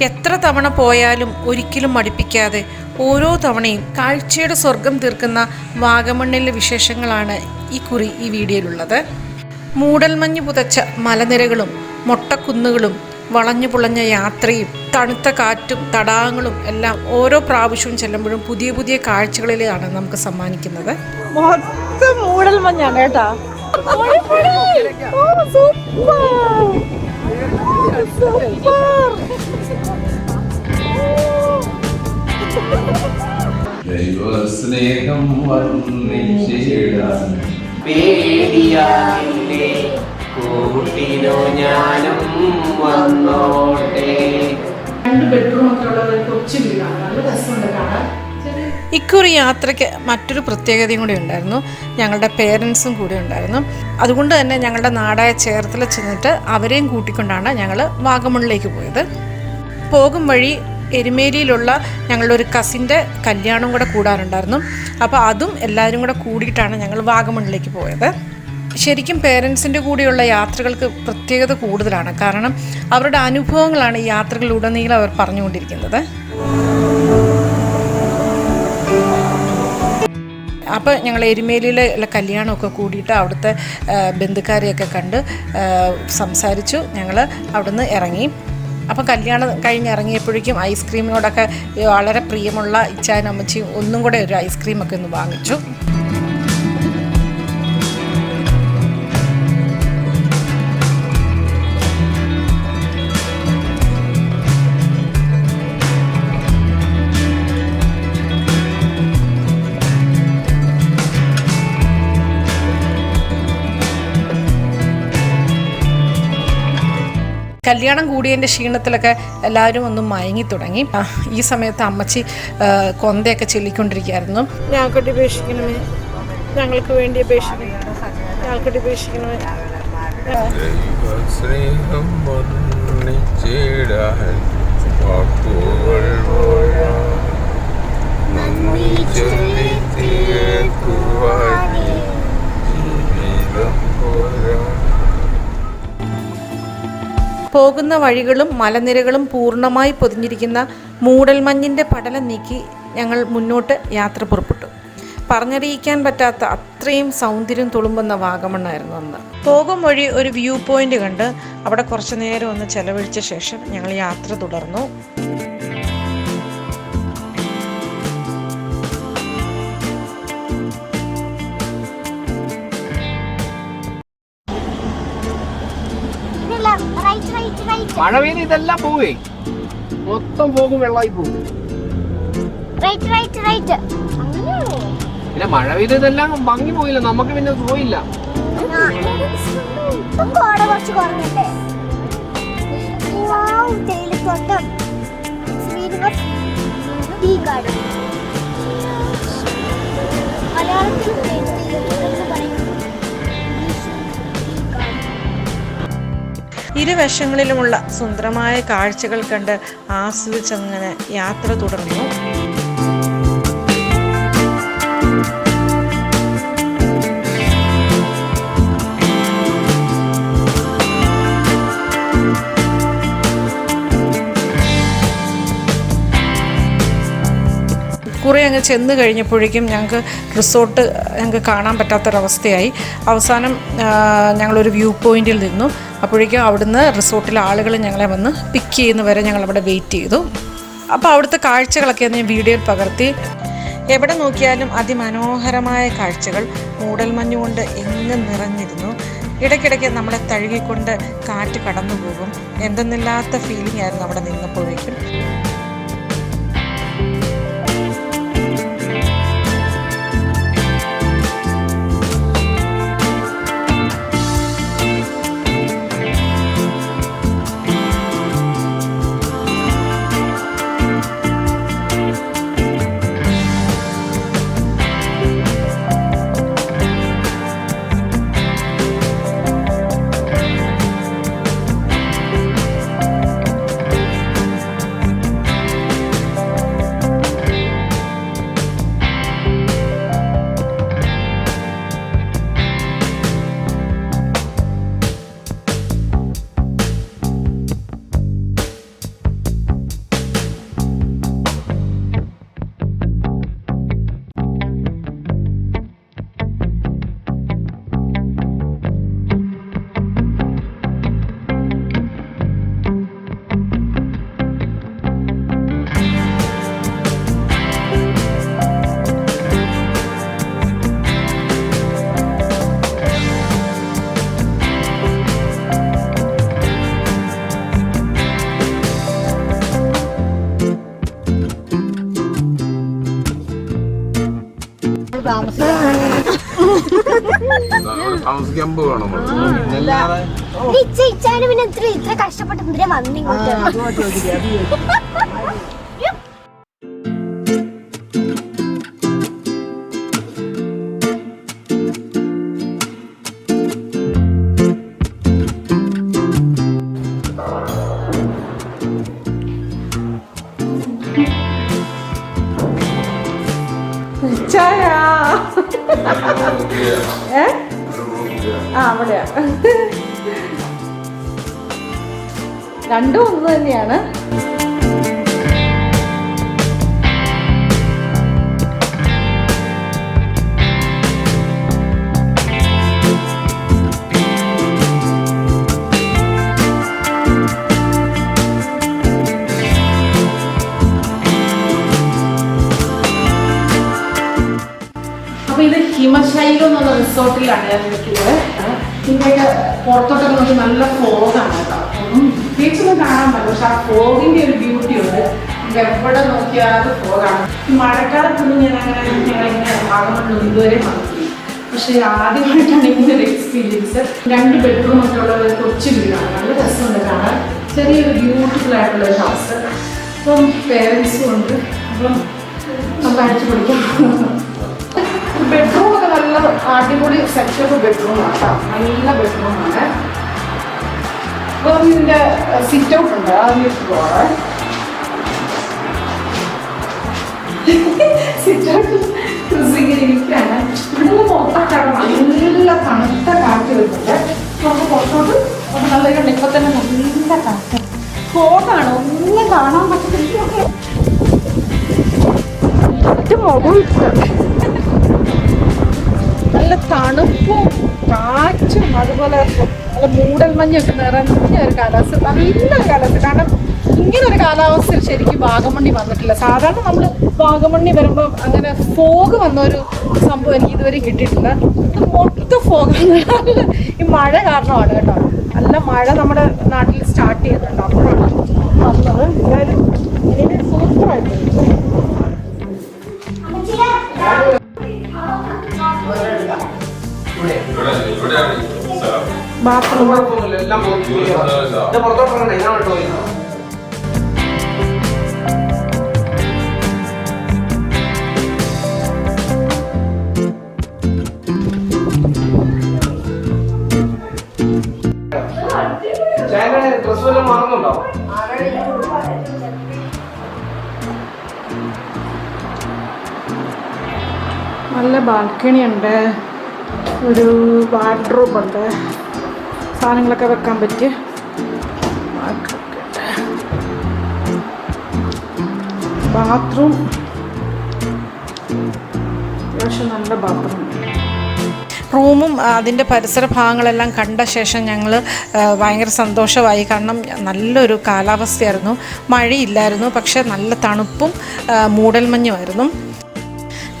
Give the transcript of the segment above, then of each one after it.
എത്ര തവണ പോയാലും ഒരിക്കലും മടുപ്പിക്കാതെ ഓരോ തവണയും കാഴ്ചയുടെ സ്വർഗം തീർക്കുന്ന വാഗമണ്ണിലെ വിശേഷങ്ങളാണ് ഈ കുറി ഈ വീഡിയോയിലുള്ളത് മൂടൽമഞ്ഞ് പുതച്ച മലനിരകളും മൊട്ടക്കുന്നുകളും വളഞ്ഞു പുളഞ്ഞ യാത്രയും തണുത്ത കാറ്റും തടാകങ്ങളും എല്ലാം ഓരോ പ്രാവശ്യവും ചെല്ലുമ്പോഴും പുതിയ പുതിയ കാഴ്ചകളിലാണ് നമുക്ക് സമ്മാനിക്കുന്നത് സൂപ്പർ. സൂപ്പർ. ദൈവസ്നേഹം പേടിയാകില്ലേ കൂട്ടിനു ഞാനും വന്നോട്ടെ. ഇക്കുറി യാത്രയ്ക്ക് മറ്റൊരു പ്രത്യേകതയും കൂടി ഉണ്ടായിരുന്നു. ഞങ്ങളുടെ പേരൻസും കൂടി ഉണ്ടായിരുന്നു. അതുകൊണ്ട് തന്നെ ഞങ്ങളുടെ നാടായ ചേർത്തല ചെന്നിട്ട് അവരെയും കൂട്ടിക്കൊണ്ടാണ് ഞങ്ങൾ വാഗമണിലേക്ക് പോയത്. പോകും വഴി എരുമേലിയിലുള്ള ഞങ്ങളുടെ ഒരു കസിന്റെ കല്യാണം കൂടെ കൂടാനുണ്ടായിരുന്നു അപ്പോൾ അതും എല്ലാവരും കൂടെ കൂടിയിട്ടാണ് ഞങ്ങൾ വാഗമണിലേക്ക് പോയത്. ശരിക്കും പേരൻസിന്റെ കൂടെയുള്ള യാത്രകൾക്ക് പ്രത്യേകത കൂടുതലാണ്. കാരണം അവരുടെ അനുഭവങ്ങളാണ് ഈ യാത്രകളിലുടനീളം അവർ പറഞ്ഞുകൊണ്ടിരിക്കുന്നത്. അപ്പോൾ ഞങ്ങൾ എരുമേലിയിലെ കല്യാണമൊക്കെ കൂടിയിട്ട് അവിടുത്തെ ബന്ധുക്കാരെയൊക്കെ കണ്ട് സംസാരിച്ചു. ഞങ്ങൾ അവിടുന്ന് ഇറങ്ങി. അപ്പോൾ കല്യാണം കഴിഞ്ഞ് ഇറങ്ങിയപ്പോഴേക്കും ഐസ്ക്രീമിനോടൊക്കെ വളരെ പ്രിയമുള്ള ഇച്ചാനും ഒന്നും കൂടെ ഒരു ഐസ്ക്രീമൊക്കെ ഒന്ന് വാങ്ങിച്ചു. കല്യാണം കൂടിയതിന്റെ ക്ഷീണത്തിലൊക്കെ എല്ലാവരും ഒന്ന് മയങ്ങി തുടങ്ങി. ഈ സമയത്ത് അമ്മച്ചി കൊന്തയൊക്കെ ചൊല്ലിക്കൊണ്ടിരിക്കുകയായിരുന്നു. ഞങ്ങൾക്കൊട്ടി ഉപേക്ഷിക്കണമേ ഞങ്ങൾക്ക് വേണ്ടി അപേക്ഷിക്കണമേ ഞങ്ങൾക്കൊട്ട് ഉപേക്ഷിക്കണമേ ദൈവസ്നേഹം വർണിച്ചിടാൻ വാക്കുകൾ പോരാ നന്ദി ചൊല്ലി തീർക്കുവാൻ ജീവിതം പോരാ. പോകുന്ന വഴികളും മലനിരകളും പൂർണമായി പൊതിഞ്ഞിരിക്കുന്ന മൂടൽമഞ്ഞിന്റെ പടലം നീക്കി ഞങ്ങൾ മുന്നോട്ട് യാത്ര പുറപ്പെട്ടു. പറഞ്ഞറിയിക്കാൻ പറ്റാത്ത അത്രയും സൗന്ദര്യം തുളുമ്പുന്ന വാഗമണ്ണായിരുന്നു അന്ന്. പോകും വഴി ഒരു വ്യൂ പോയിന്റ് കണ്ട് അവിടെ കുറച്ചു നേരം ഒന്ന് ചെലവഴിച്ച ശേഷം ഞങ്ങൾ യാത്ര തുടർന്നു. മഴ പെയ്ത് ഇതെല്ലാം പോവേ. മൊത്തം പോകും വെള്ളമായി പോകും. പിന്നെ മഴ പെയ്ത് ഇതെല്ലാം ഭംഗി പോയില്ല നമുക്ക് പിന്നെ പോയില്ല. ഇപ്പം ഇരുവശങ്ങളിലുമുള്ള സുന്ദരമായ കാഴ്ചകൾ കണ്ട് ആസ്വദിച്ചങ്ങനെ യാത്ര തുടർന്നു. കുറേ അങ്ങ് ചെന്ന് കഴിഞ്ഞപ്പോഴേക്കും ഞങ്ങൾക്ക് റിസോർട്ട് ഞങ്ങൾക്ക് കാണാൻ പറ്റാത്തൊരവസ്ഥയായി. അവസാനം ഞങ്ങളൊരു വ്യൂ പോയിന്റിൽ നിന്നു. അപ്പോഴേക്കും അവിടുന്ന് റിസോർട്ടിലെ ആളുകൾ ഞങ്ങളെ വന്ന് പിക്ക് ചെയ്യുന്ന വരെ ഞങ്ങൾ അവിടെ വെയിറ്റ് ചെയ്തു. അപ്പോൾ അവിടുത്തെ കാഴ്ചകളൊക്കെ ഞാൻ വീഡിയോയിൽ പകർത്തി. എവിടെ നോക്കിയാലും അതിമനോഹരമായ കാഴ്ചകൾ മൂടൽമഞ്ഞ് കൊണ്ട് എങ്ങും നിറഞ്ഞിരുന്നു. ഇടയ്ക്കിടയ്ക്ക് നമ്മളെ തഴുകിക്കൊണ്ട് കാറ്റ് കടന്നു പോകും എന്തെന്നില്ലാത്ത ഫീലിംഗ് ആയിരുന്നു അവിടെ നിന്നപ്പോഴേക്കും. അവിടെ താമസിക്കാൻ പോവാണ് നമ്മൾ ഇച്ച പിന്നെ ഇത്ര ഇത്ര കഷ്ടപ്പെട്ട് എന്തിനാ വന്നു ഇങ്ങോട്ട് ചായ. ഏ? ആ അവിടെയാ. രണ്ടും ഒന്ന് തന്നെയാണ്. ഹിമശൈലം എന്നുള്ള റിസോർട്ടിലാണ് ഞാൻ നിൽക്കുന്നത്. ഇതിന്റെയൊക്കെ പുറത്തോട്ടൊക്കെ നോക്കി നല്ല ഫോഗാണ് കേട്ടോ. പ്രത്യേകിച്ചൊന്നും കാണാൻ പറ്റും പക്ഷെ ആ ഫോഗിന്റെ ഒരു ബ്യൂട്ടി ഉണ്ട്. എവിടെ നോക്കിയാലും ഫോഗാണ് ഈ മഴക്കാലത്തൊന്നും ഞാൻ അങ്ങനെ ഞങ്ങളിങ്ങനെ ഭാഗങ്ങളിൽ ഇതുവരെ വന്നിട്ടില്ല. പക്ഷെ ആദ്യമായിട്ടാണ് ഇങ്ങനെ ഒരു എക്സ്പീരിയൻസ് രണ്ട് ബെഡ്റൂം ഒക്കെ ഉള്ള ഒരു കൊച്ചു വീടാണ്. നല്ല രസമുണ്ട് കാണാൻ. ചെറിയൊരു ബ്യൂട്ടിഫുൾ ആയിട്ടുള്ള ഒരു ഹൗസ് അപ്പം പേരൻസും ഉണ്ട്. അപ്പം നമുക്ക് അടിച്ചു പൊളിക്കാം ബെഡ്റൂം നല്ല അടിപൊളി സെറ്റപ്പ് ബെഡ്റൂമാണ് കേട്ടോ നല്ല ബെഡ്റൂമാണ് അപ്പം ഇതിന്റെ സിറ്റ് ഔട്ട് ഉണ്ട്. അതിലേക്ക് പോവാം സിറ്റ് നല്ല കാറ്റ് കാറ്റ് ഒന്നും കാണാൻ പറ്റത്തില്ല. നല്ല തണുപ്പും കാറ്റും അതുപോലെ നല്ല മൂടൽ മഞ്ഞൊക്കെ നിറഞ്ഞ ഒരു കാലാവസ്ഥ. നല്ലൊരു കാലാവസ്ഥ. കാരണം ഇങ്ങനെ ഒരു കാലാവസ്ഥയിൽ ശരിക്കും വാഗമണ്ണി വന്നിട്ടില്ല. സാധാരണ നമ്മൾ വാഗമണ്ണി വരുമ്പോൾ അങ്ങനെ ഫോഗ് വന്ന ഒരു സംഭവം എനിക്ക് ഇതുവരെ കിട്ടിയിട്ടില്ല. മൊത്തം ഫോഗാണ് ഈ മഴ കാരണമാണ് കേട്ടോ. നല്ല മഴ നമ്മുടെ നാട്ടിൽ സ്റ്റാർട്ട് ചെയ്യുന്നുണ്ട്. അപ്പോഴാണ് വന്നത്. എന്തായാലും ഇതിന് ബാത്റൂം. എല്ലാം പുറത്തോട്ട് കേട്ടോ ഡ്രസ് വല്ലതും മാറുന്നുണ്ടോ നല്ല ബാൽക്കണി ഉണ്ട് ഒരു വാർഡ്രോബ് ഉണ്ട്. സാധനങ്ങളൊക്കെ വെക്കാൻ പറ്റിയ. ബാത്റൂം പക്ഷെ നല്ല ബാത്റൂം റൂമും അതിന്റെ പരിസര ഭാഗങ്ങളെല്ലാം കണ്ട ശേഷം ഞങ്ങൾ ഭയങ്കര സന്തോഷമായി. കാരണം നല്ലൊരു കാലാവസ്ഥയായിരുന്നു. മഴയില്ലായിരുന്നു പക്ഷേ നല്ല തണുപ്പും മൂടൽമഞ്ഞുമായിരുന്നു.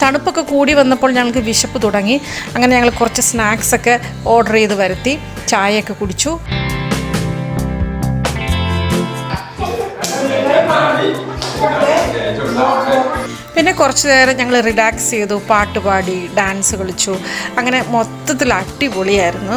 തണുപ്പൊക്കെ കൂടി വന്നപ്പോൾ ഞങ്ങൾക്ക് വിശപ്പ് തുടങ്ങി. അങ്ങനെ ഞങ്ങൾ കുറച്ച് സ്നാക്സ് ഒക്കെ ഓർഡർ ചെയ്ത് വരുത്തി. ചായയൊക്കെ കുടിച്ചു. പിന്നെ കുറച്ച് നേരം ഞങ്ങൾ റിലാക്സ് ചെയ്തു. പാട്ട് പാടി ഡാൻസ് കളിച്ചു. അങ്ങനെ മൊത്തത്തിൽ അടിപൊളിയായിരുന്നു.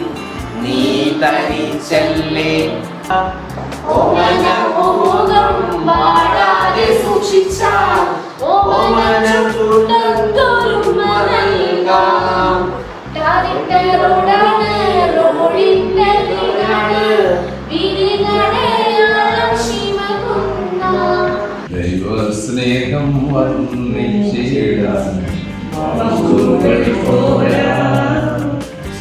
ഈ തിടുക്കം നീ തനിച്ചല്ലേ ഓമന പൂകം പാടാതെ സൂക്ഷിച്ചാൽ ഓമന തുടർന്നൊരുമ നൽകാം ദൈവസ്നേഹം വർണിച്ചിടാൻ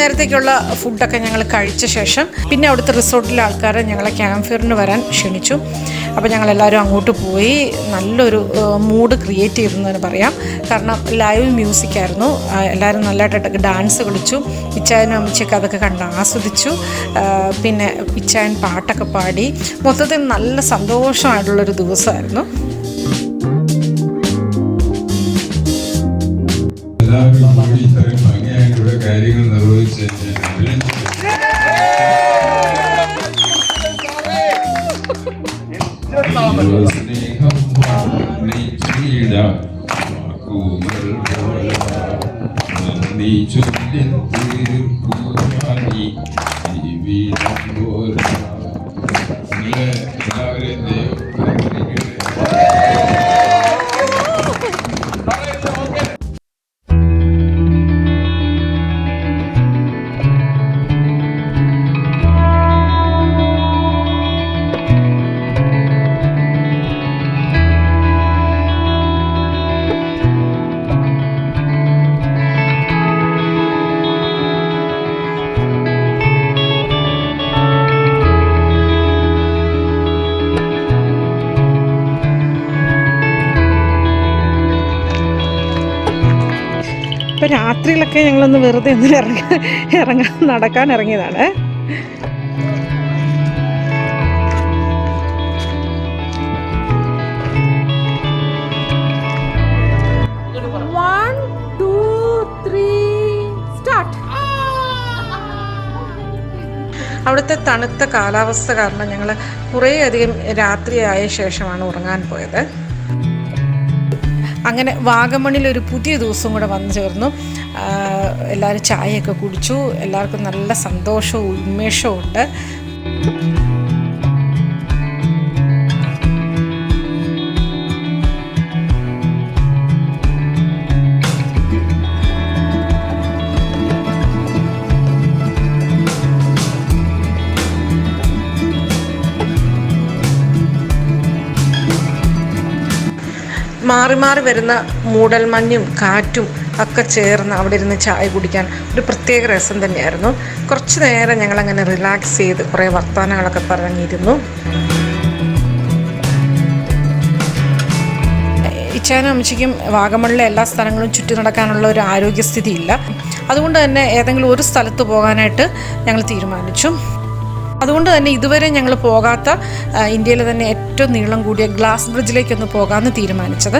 വൈകുന്നേരത്തേക്കുള്ള ഫുഡൊക്കെ ഞങ്ങൾ കഴിച്ച ശേഷം പിന്നെ അവിടുത്തെ റിസോർട്ടിലെ ആൾക്കാരെ ഞങ്ങളെ ക്യാമ്പ് ഫയറിന് വരാൻ ക്ഷണിച്ചു. അപ്പോൾ ഞങ്ങൾ എല്ലാവരും അങ്ങോട്ട് പോയി നല്ലൊരു മൂഡ് ക്രിയേറ്റ് ചെയ്തെന്ന് പറയാം. കാരണം ലൈവ് മ്യൂസിക് ആയിരുന്നു. എല്ലാവരും നല്ലതായിട്ടൊക്കെ ഡാൻസ് കളിച്ചു. പിച്ചായനും അമ്മച്ചൊക്കെ അതൊക്കെ കണ്ട് ആസ്വദിച്ചു. പിന്നെ പിച്ചായൻ പാട്ടൊക്കെ പാടി. മൊത്തത്തിൽ നല്ല സന്തോഷമായിട്ടുള്ളൊരു ദിവസമായിരുന്നു. കാര്യങ്ങൾ നിർവഹിച്ച് ഞാൻ അഭിനന്ദിക്കുന്നു. സ്നേഹം വർണിച്ചിടാം വാക്കുകൾ പോരാ. നന്ദി ചൊല്ലി തീർക്കുവാനി ജീവിതം പോരാ. രാത്രിയിലൊക്കെ ഞങ്ങളൊന്ന് വെറുതെ ഒന്ന് ഇറങ്ങ ഇറങ്ങാൻ നടക്കാൻ ഇറങ്ങിയതാണ്. അവിടുത്തെ തണുത്ത കാലാവസ്ഥ കാരണം ഞങ്ങൾ കുറേയധികം രാത്രിയായ ശേഷമാണ് ഉറങ്ങാൻ പോയത്. അങ്ങനെ വാഗമണിൽ ഒരു പുതിയ ദിവസം കൂടെ വന്നു ചേർന്നു. എല്ലാവരും ചായയൊക്കെ കുടിച്ചു. എല്ലാവർക്കും നല്ല സന്തോഷവും ഉന്മേഷവും ഉണ്ട്. മാറി മാറി വരുന്ന മൂടൽമഞ്ഞും കാറ്റും ഒക്കെ ചേർന്ന് അവിടെ ഇരുന്ന് ചായ കുടിക്കാൻ ഒരു പ്രത്യേക രസം തന്നെയായിരുന്നു. കുറച്ച് നേരം ഞങ്ങളങ്ങനെ റിലാക്സ് ചെയ്ത് കുറേ വർത്തമാനങ്ങളൊക്കെ പറഞ്ഞിരുന്നു. ഇച്ചാനും അമ്മച്ചിക്കും വാഗമണിലെ എല്ലാ സ്ഥലങ്ങളും ചുറ്റി നടക്കാനുള്ള ഒരു ആരോഗ്യസ്ഥിതി ഇല്ല അതുകൊണ്ട് തന്നെ ഏതെങ്കിലും ഒരു സ്ഥലത്ത് പോകാനായിട്ട് ഞങ്ങൾ തീരുമാനിച്ചു. അതുകൊണ്ട് തന്നെ ഇതുവരെ ഞങ്ങൾ പോകാത്ത ഇന്ത്യയിലെ തന്നെ ഏറ്റവും നീളം കൂടിയ ഗ്ലാസ് ബ്രിഡ്ജിലേക്കൊന്ന് പോകാമെന്ന് തീരുമാനിച്ചത്.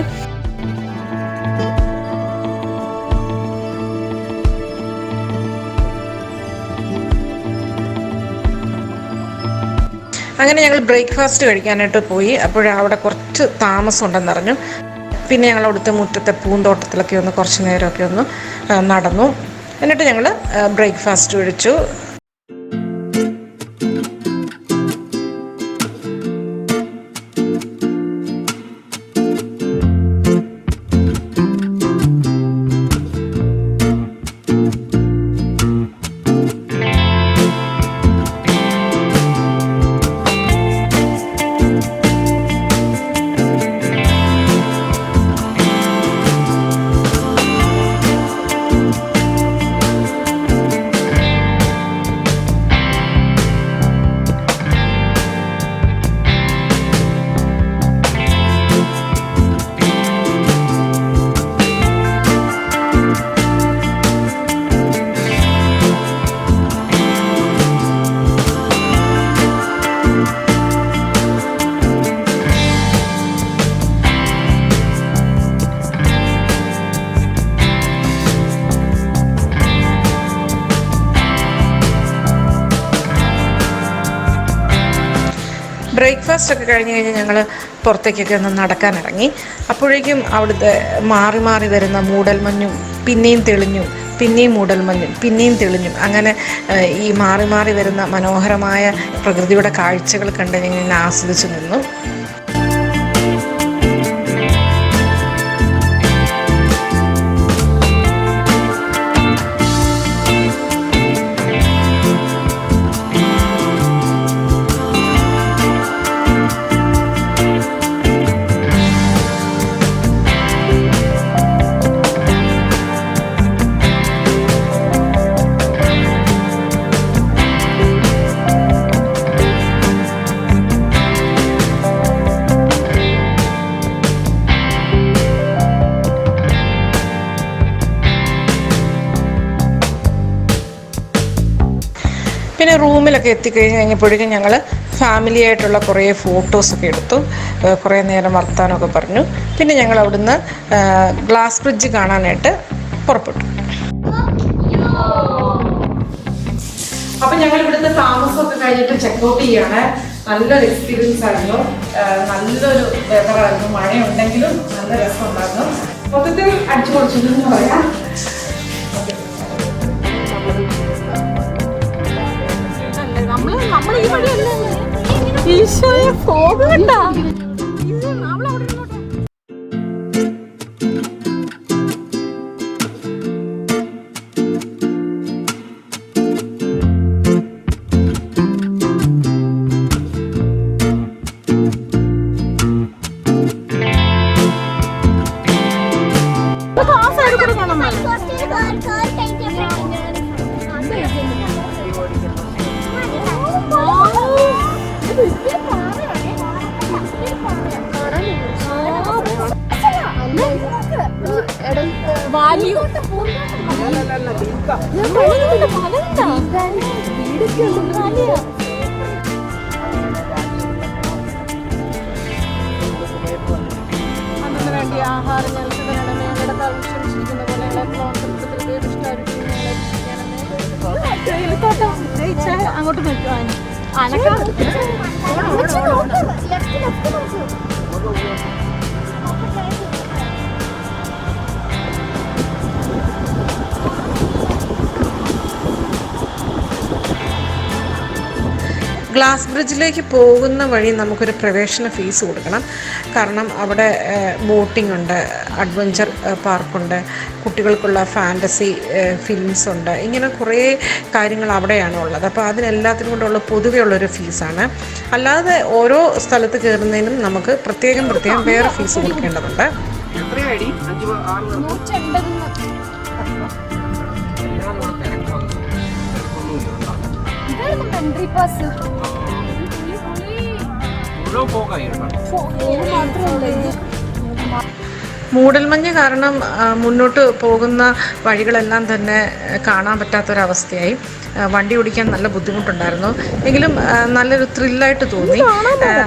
അങ്ങനെ ഞങ്ങൾ ബ്രേക്ക്ഫാസ്റ്റ് കഴിക്കാനായിട്ട് പോയി. അപ്പോൾ അവിടെ കുറച്ച് താമസം ഉണ്ടെന്നറിഞ്ഞു പിന്നെ ഞങ്ങൾ അവിടുത്തെ മുറ്റത്തെ പൂന്തോട്ടത്തിലൊക്കെ ഒന്ന് കുറച്ച് നേരമൊക്കെ ഒന്ന് നടന്നു. എന്നിട്ട് ഞങ്ങൾ ബ്രേക്ക്ഫാസ്റ്റ് കഴിച്ചു. ബ്രേക്ക്ഫാസ്റ്റ് ഒക്കെ കഴിഞ്ഞ് കഴിഞ്ഞ് ഞങ്ങൾ പുറത്തേക്കൊക്കെ ഒന്ന് നടക്കാനിറങ്ങി അപ്പോഴേക്കും അവിടുത്തെ മാറി മാറി വരുന്ന മൂടൽമഞ്ഞും പിന്നെയും തെളിഞ്ഞും പിന്നെയും മൂടൽമഞ്ഞും പിന്നെയും തെളിഞ്ഞും അങ്ങനെ ഈ മാറി മാറി വരുന്ന മനോഹരമായ പ്രകൃതിയുടെ കാഴ്ചകൾ കണ്ട് ഞാൻ ആസ്വദിച്ചു നിന്നു. പിന്നെ റൂമിലൊക്കെ എത്തിക്കഴിഞ്ഞ് കഴിഞ്ഞപ്പോഴേക്കും ഞങ്ങൾ ഫാമിലി ആയിട്ടുള്ള കുറേ ഫോട്ടോസൊക്കെ എടുത്തു. കുറേ നേരം വർത്താനമൊക്കെ പറഞ്ഞു. പിന്നെ ഞങ്ങൾ അവിടുന്ന് ഗ്ലാസ് ബ്രിഡ്ജ് കാണാനായിട്ട് പുറപ്പെട്ടു. അപ്പം ഞങ്ങൾ ഇവിടുത്തെ താമസമൊക്കെ കഴിഞ്ഞിട്ട് ചെക്കൗട്ട് ചെയ്യാണ്. നല്ലൊരു എക്സ്പീരിയൻസ് ആയിരുന്നു. നല്ലൊരു വെതറായിരുന്നു മഴയുണ്ടെങ്കിലും നല്ല രസമുണ്ടായിരുന്നു. മൊത്തത്തിൽ അടിച്ചു പൊളിച്ചെന്ന് പറയാം. നമ്മൾ ഈ ഈശോയെ പോകണ്ട. ഗ്ലാസ് ബ്രിഡ്ജിലേക്ക് പോകുന്ന വഴി നമുക്കൊരു പ്രവേശന ഫീസ് കൊടുക്കണം. കാരണം അവിടെ ബോട്ടിംഗ് ഉണ്ട് അഡ്വഞ്ചർ പാർക്കുണ്ട് കുട്ടികൾക്കുള്ള ഫാന്റസി ഫിലിംസ് ഉണ്ട്. ഇങ്ങനെ കുറേ കാര്യങ്ങൾ അവിടെയാണ് ഉള്ളത്. അപ്പോൾ അതിനെല്ലാത്തിനും കൊണ്ടുള്ള പൊതുവെയുള്ളൊരു ഫീസാണ്. അല്ലാതെ ഓരോ സ്ഥലത്ത് കയറുന്നതിനും നമുക്ക് പ്രത്യേകം പ്രത്യേകം വേറെ ഫീസ് കൊടുക്കേണ്ടതുണ്ട്? എൻട്രി പാസ് മുഴുവൻ പോകായി കേട്ടോ മൂടൽമഞ്ഞ് കാരണം മുന്നോട്ട് പോകുന്ന വഴികളെല്ലാം തന്നെ കാണാൻ പറ്റാത്തൊരവസ്ഥയായി. വണ്ടി ഓടിക്കാൻ നല്ല ബുദ്ധിമുട്ടുണ്ടായിരുന്നു. എങ്കിലും നല്ലൊരു ത്രില്ലായിട്ട് തോന്നി.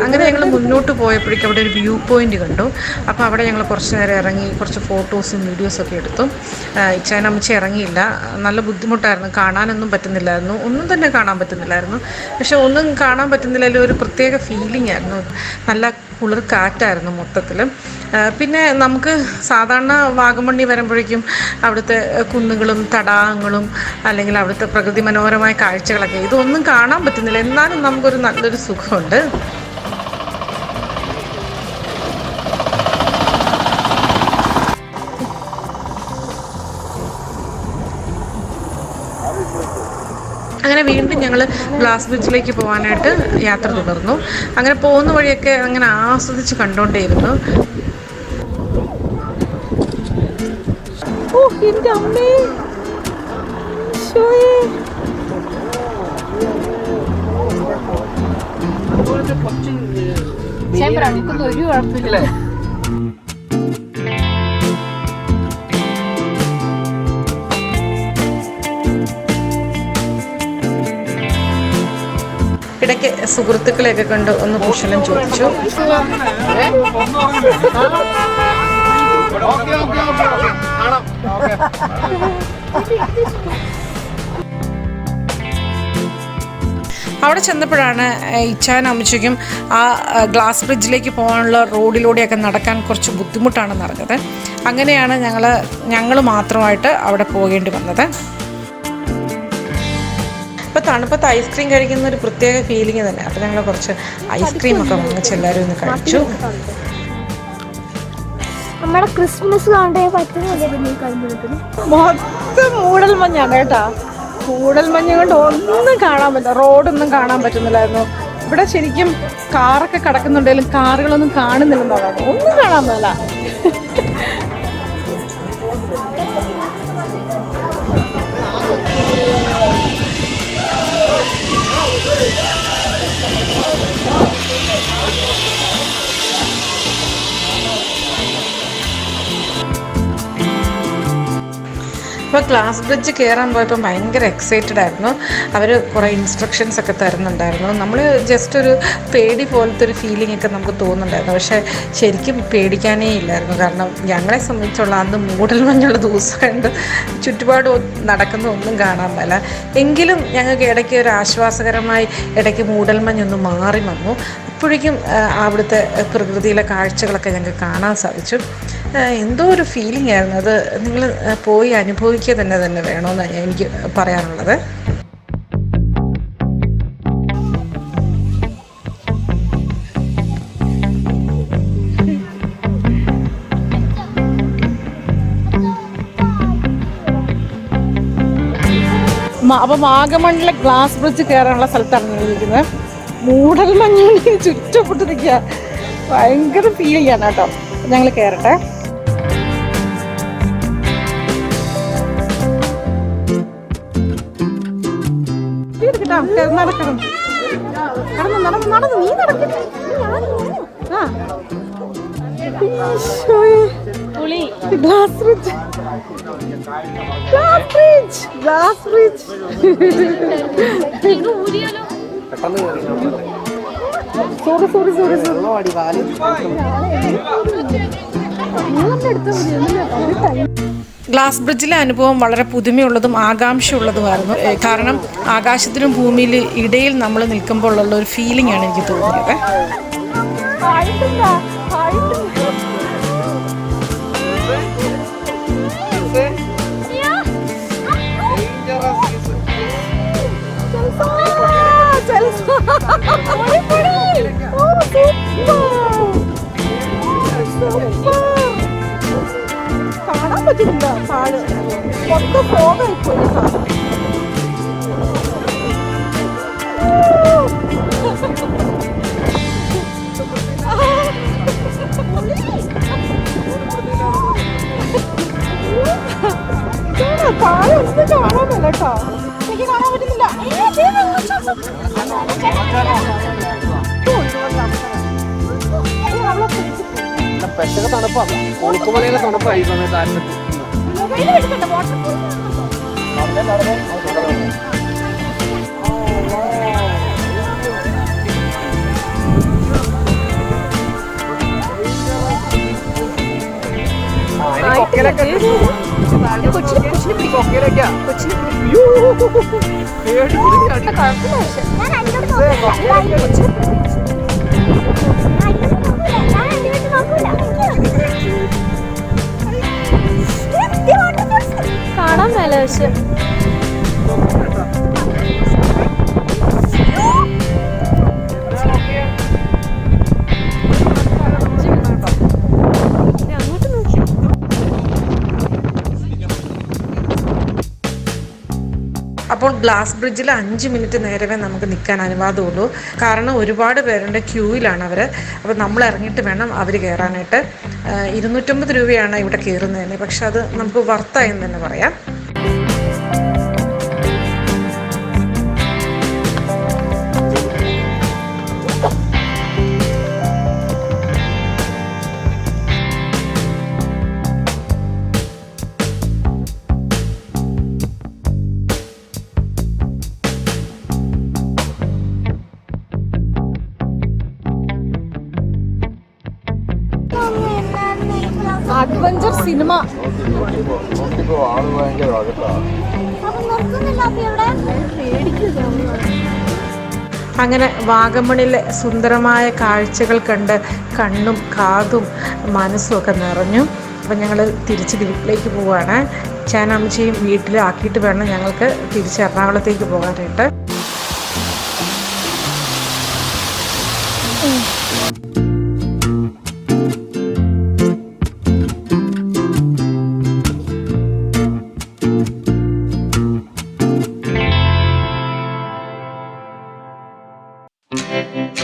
അങ്ങനെ ഞങ്ങൾ മുന്നോട്ട് പോയപ്പോഴേക്കും അവിടെ ഒരു വ്യൂ പോയിന്റ് കണ്ടു. അപ്പോൾ അവിടെ ഞങ്ങൾ കുറച്ച് നേരം ഇറങ്ങി കുറച്ച് ഫോട്ടോസും വീഡിയോസും ഒക്കെ എടുത്തു. ഇച്ചാനമ്മച്ചി ഇറങ്ങിയില്ല. നല്ല ബുദ്ധിമുട്ടായിരുന്നു. കാണാനൊന്നും പറ്റുന്നില്ലായിരുന്നു. ഒന്നും തന്നെ കാണാൻ പറ്റുന്നില്ലായിരുന്നു. പക്ഷെ ഒന്നും കാണാൻ പറ്റുന്നില്ലെങ്കിലും ഒരു പ്രത്യേക ഫീലിംഗ് ആയിരുന്നു. നല്ല കുളിർ കാറ്റായിരുന്നു മൊത്തത്തിൽ പിന്നെ നമുക്ക് സാധാരണ വാഗമണ്ണി വരുമ്പോഴേക്കും അവിടുത്തെ കുന്നുകളും തടാകങ്ങളും അല്ലെങ്കിൽ അവിടുത്തെ പ്രകൃതി മനോഹരമായ കാഴ്ചകളൊക്കെ ഇതൊന്നും കാണാൻ പറ്റുന്നില്ല. എന്നാലും നമുക്കൊരു നല്ലൊരു സുഖമുണ്ട്. വീണ്ടും ഞങ്ങൾ ഗ്ലാസ് ബ്രിഡ്ജിലേക്ക് പോകാനായിട്ട് യാത്ര തുടർന്നു. അങ്ങനെ പോകുന്ന വഴിയൊക്കെ അങ്ങനെ ആസ്വദിച്ച് കണ്ടുകൊണ്ടേയിരുന്നു ഓ അമ്മേ. ഒരു കുഴപ്പമില്ല. ഇടയ്ക്ക് സുഹൃത്തുക്കളെയൊക്കെ കണ്ട് ഒന്ന് കുശലം ചോദിച്ചു. അവിടെ ചെന്നപ്പോഴാണ് ഇച്ഛാൻ അമ്മച്ചയ്ക്കും ആ ഗ്ലാസ് ബ്രിഡ്ജിലേക്ക് പോകാനുള്ള റോഡിലൂടെയൊക്കെ നടക്കാൻ കുറച്ച് ബുദ്ധിമുട്ടാണെന്ന് അറിഞ്ഞത്. അങ്ങനെയാണ് ഞങ്ങൾ ഞങ്ങൾ മാത്രമായിട്ട് അവിടെ പോകേണ്ടി വന്നത്. തണുപ്പത്ത് ഐസ്ക്രീം കഴിക്കുന്ന ഒരു പ്രത്യേക ഫീലിംഗ് തന്നെ. അപ്പോൾ ഞങ്ങൾ കുറച്ച് ഐസ്ക്രീം ഒക്കെ വാങ്ങിച്ച് എല്ലാവരും ഒന്ന് കഴിച്ചു. നമ്മുടെ ക്രിസ്മസ് കാണേ പറ്റുന്നില്ല മൊത്തം മൂടൽ മഞ്ഞാണ് കേട്ടാ. കൂടൽ മഞ്ഞ് കൊണ്ട് ഒന്നും കാണാൻ പറ്റില്ല. റോഡൊന്നും കാണാൻ പറ്റുന്നില്ലായിരുന്നു. ഇവിടെ ശരിക്കും കാറൊക്കെ കിടക്കുന്നുണ്ടെങ്കിലും കാറുകളൊന്നും കാണുന്നില്ലെന്നാണ് ഒന്നും കാണാൻ മേല ഇപ്പോൾ ഗ്ലാസ് ബ്രിഡ്ജ് കയറാൻ പോയപ്പോൾ ഭയങ്കര എക്സൈറ്റഡ് ആയിരുന്നു. അവർ കുറേ ഇൻസ്ട്രക്ഷൻസ് ഒക്കെ തരുന്നുണ്ടായിരുന്നു. നമ്മൾ ജസ്റ്റ് ഒരു പേടി പോലത്തെ ഒരു ഫീലിംഗ് ഒക്കെ നമുക്ക് തോന്നുന്നുണ്ടായിരുന്നു. പക്ഷേ ശരിക്കും പേടിക്കാനേ ഇല്ലായിരുന്നു. കാരണം ഞങ്ങളെ സംബന്ധിച്ചുള്ള അന്ന് മൂടൽ മഞ്ഞുള്ള ദിവസമുണ്ട് ചുറ്റുപാട് നടക്കുന്ന ഒന്നും കാണാൻ മേല എങ്കിലും ഞങ്ങൾക്ക് ഇടയ്ക്ക് ഒരു ആശ്വാസകരമായി ഇടയ്ക്ക് മൂടൽ മഞ്ഞൊന്ന് മാറി വന്നു. അപ്പോഴേക്കും അവിടുത്തെ പ്രകൃതിയിലെ കാഴ്ചകളൊക്കെ ഞങ്ങൾക്ക് കാണാൻ സാധിച്ചു. എന്തോ ഒരു ഫീലിംഗ് ആയിരുന്നു. അത് നിങ്ങൾ പോയി അനുഭവിക്കുക തന്നെ തന്നെ വേണമെന്നാണ് എനിക്ക് പറയാനുള്ളത്. അപ്പൊ വാഗമണിലെ ഗ്ലാസ് ബ്രിഡ്ജ് കയറാനുള്ള സ്ഥലത്താണ് ഇരിക്കുന്നത്. മൂടൽ മഞ്ഞുകൊണ്ട് ചുറ്റപ്പെട്ടിരിക്കുക. ഭയങ്കര ഫീലിംഗ് ആണ് കേട്ടോ. ഞങ്ങൾ കയറട്ടെ നടക്കണം നടക്കണം. നടന്നു നടന്നു നടന്നു. നീ നടക്കട്ടെ ആ. Glass bridge glass bridge glass bridge sorry sorry sorry sorry glass ബ്രിഡ്ജിലെ അനുഭവം വളരെ പുതുമയുള്ളതും ആകാംക്ഷയുള്ളതുമായിരുന്നു. കാരണം ആകാശത്തിനും ഭൂമിയിൽ ഇടയിൽ നമ്മൾ നിൽക്കുമ്പോൾ ഉള്ള ഒരു ഫീലിംഗ് ആണ് എനിക്ക് തോന്നിയത്. കാണാൻ പറ്റുന്നില്ല പാട്. മൊത്തം പോകായി പോയി താഴെ ഒന്നും കാണാൻ പറ്റില്ല കേട്ടോ? എനിക്ക് കാണാൻ പറ്റുന്നില്ല. അവളെ പെട്ടൊക്കെ തണുപ്പാണ് കൊളുക്കുമലയിലെ തണുപ്പായി ഈ സമയത്ത് ആരും മൊബൈൽ എടുക്കണ്ട കാണാൻ അപ്പോൾ ഗ്ലാസ് ബ്രിഡ്ജിൽ അഞ്ച് മിനിറ്റ് നേരമേ നമുക്ക് നിൽക്കാൻ അനുവാദമുള്ളൂ. കാരണം ഒരുപാട് പേരുടെ ക്യൂവിലാണ് അവർ അപ്പോൾ നമ്മൾ ഇറങ്ങിയിട്ട് വേണം അവർ കയറാനായിട്ട്. ഇരുന്നൂറ്റമ്പത് രൂപയാണ് ഇവിടെ കയറുന്നതിന്. പക്ഷെ അത് നമുക്ക് വർത്തായെന്ന് തന്നെ പറയാം. അങ്ങനെ വാഗമണിലെ സുന്ദരമായ കാഴ്ചകൾ കണ്ട് കണ്ണും കാതും മനസ്സും ഒക്കെ നിറഞ്ഞു. അപ്പം ഞങ്ങൾ തിരിച്ച് വീട്ടിലേക്ക് പോവുകയാണ് ചേനമ്മച്ചിയും വീട്ടിലാക്കിയിട്ട് വേണം ഞങ്ങൾക്ക് തിരിച്ച് എറണാകുളത്തേക്ക് പോകാനായിട്ട്. Música